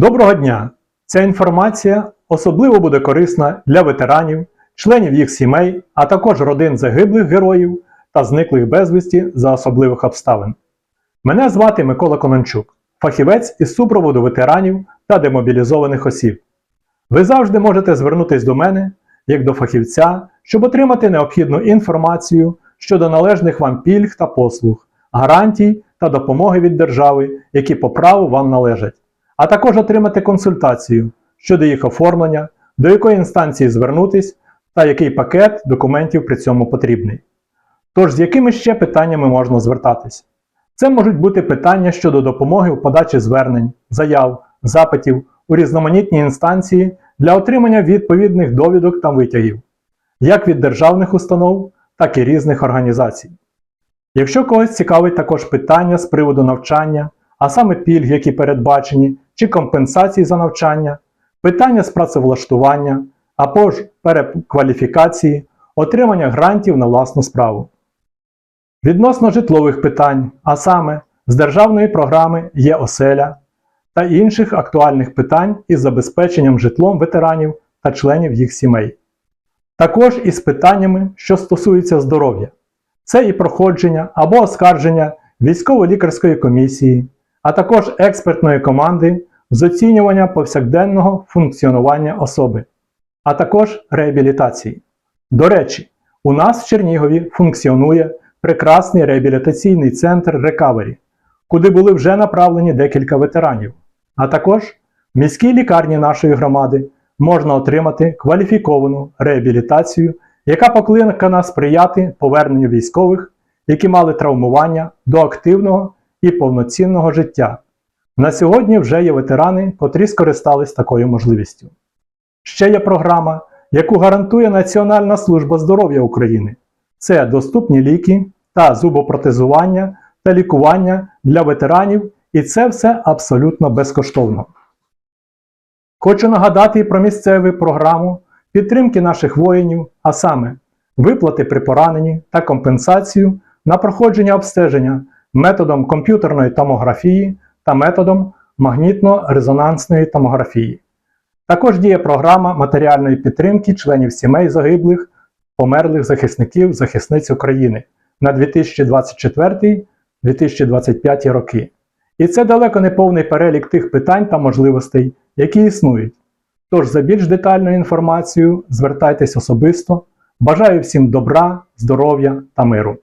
Доброго дня! Ця інформація особливо буде корисна для ветеранів, членів їх сімей, а також родин загиблих героїв та зниклих безвісті за особливих обставин. Мене звати Микола Конончук, фахівець із супроводу ветеранів та демобілізованих осіб. Ви завжди можете звернутися до мене як до фахівця, щоб отримати необхідну інформацію щодо належних вам пільг та послуг, гарантій та допомоги від держави, які по праву вам належать, а також отримати консультацію щодо їх оформлення, до якої інстанції звернутись та який пакет документів при цьому потрібний. Тож, з якими ще питаннями можна звертатись? Це можуть бути питання щодо допомоги у подачі звернень, заяв, запитів у різноманітні інстанції для отримання відповідних довідок та витягів, як від державних установ, так і різних організацій. Якщо когось цікавить також питання з приводу навчання, а саме пільг, які передбачені, чи компенсації за навчання, питання з працевлаштування, або ж перекваліфікації, отримання грантів на власну справу. Відносно житлових питань, а саме з державної програми є оселя та інших актуальних питань із забезпеченням житлом ветеранів та членів їх сімей. Також із питаннями, що стосуються здоров'я. Це і проходження або оскарження військово-лікарської комісії, а також експертної команди з оцінювання повсякденного функціонування особи, а також реабілітації. До речі, у нас в Чернігові функціонує прекрасний реабілітаційний центр Рекавері, куди були вже направлені декілька ветеранів. А також в міській лікарні нашої громади можна отримати кваліфіковану реабілітацію, яка покликана сприяти поверненню військових, які мали травмування до активного і повноцінного життя. На сьогодні вже є ветерани, котрі скористались такою можливістю. Ще є програма, яку гарантує Національна служба здоров'я України. Це доступні ліки та зубопротезування та лікування для ветеранів, і це все абсолютно безкоштовно. Хочу нагадати і про місцеву програму підтримки наших воїнів, а саме виплати при пораненні та компенсацію на проходження обстеження методом комп'ютерної томографії та методом магнітно-резонансної томографії. Також діє програма матеріальної підтримки членів сімей загиблих, померлих захисників захисниць України на 2024-2025 роки. І це далеко не повний перелік тих питань та можливостей, які існують. Тож за більш детальною інформацією звертайтесь особисто. Бажаю всім добра, здоров'я та миру.